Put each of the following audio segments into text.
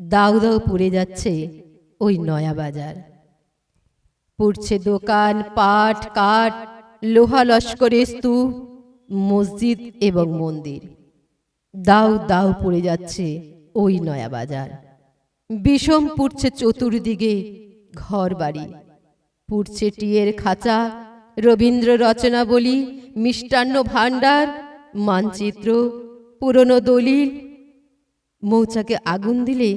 দাউ দাউ পুড়ে যাচ্ছে ওই নয়া বাজার। পুড়ছে দোকান, পাট, কাঠ, লোহা লস্করের স্তূপ, মসজিদ এবং মন্দির। দাউ দাউ পড়ে যাচ্ছে ওই নয়া বাজার। বিষম পুড়ছে চতুর্দিকে ঘর বাড়ি পুড়ছে টিয়ের খাঁচা, রবীন্দ্র রচনা বলি মিষ্টান্ন ভাণ্ডার, মানচিত্র, পুরনো দলিল মৌচাকে আগুন দিলে,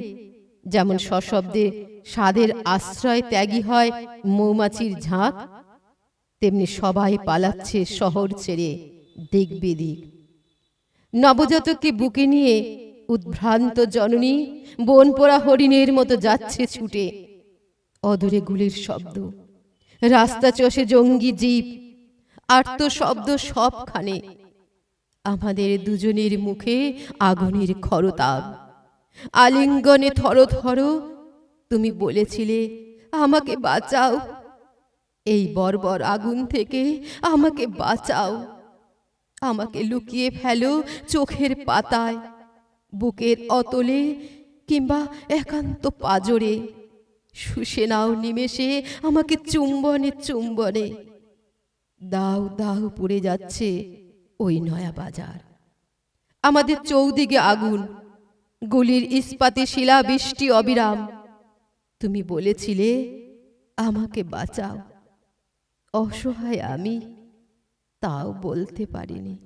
যেমন সশব্দে স্বাদের আশ্রয় ত্যাগী হয় মৌমাছির ঝাঁক, তেমনি সবাই পালাচ্ছে শহর ছেড়ে দিক। নবজাতককে বুকে নিয়ে উদ্ভ্রান্ত জননী বন পোড়া হরিণের মতো যাচ্ছে ছুটে। অদূরে গুলির শব্দ, রাস্তা চষে জঙ্গি জীব আর্ত শব্দ সবখানে আমাদের দুজনের মুখে আগুনের খরতাপ। আলিঙ্গনে থর থর, তুমি বলেছিলে, আমাকে বাঁচাও। এই বর্বর আগুন থেকে আমাকে বাঁচাও। আমাকে লুকিয়ে ফেলো চোখের পাতায়, বুকের অতলে কিংবা একান্ত পাজরে। শুষে নাও নিমেষে আমাকে চুম্বনে চুম্বনে। দাও দাও, পুড়ে যাচ্ছে। ওই নয়া বাজার। আমাদের চৌদিকে আগুন, গুলির ইস্পাতে শিলা বৃষ্টি অবিরাম। তুমি বলেছিলে, আমাকে বাঁচাও। অসহায় আমি তাও বলতে পারিনি।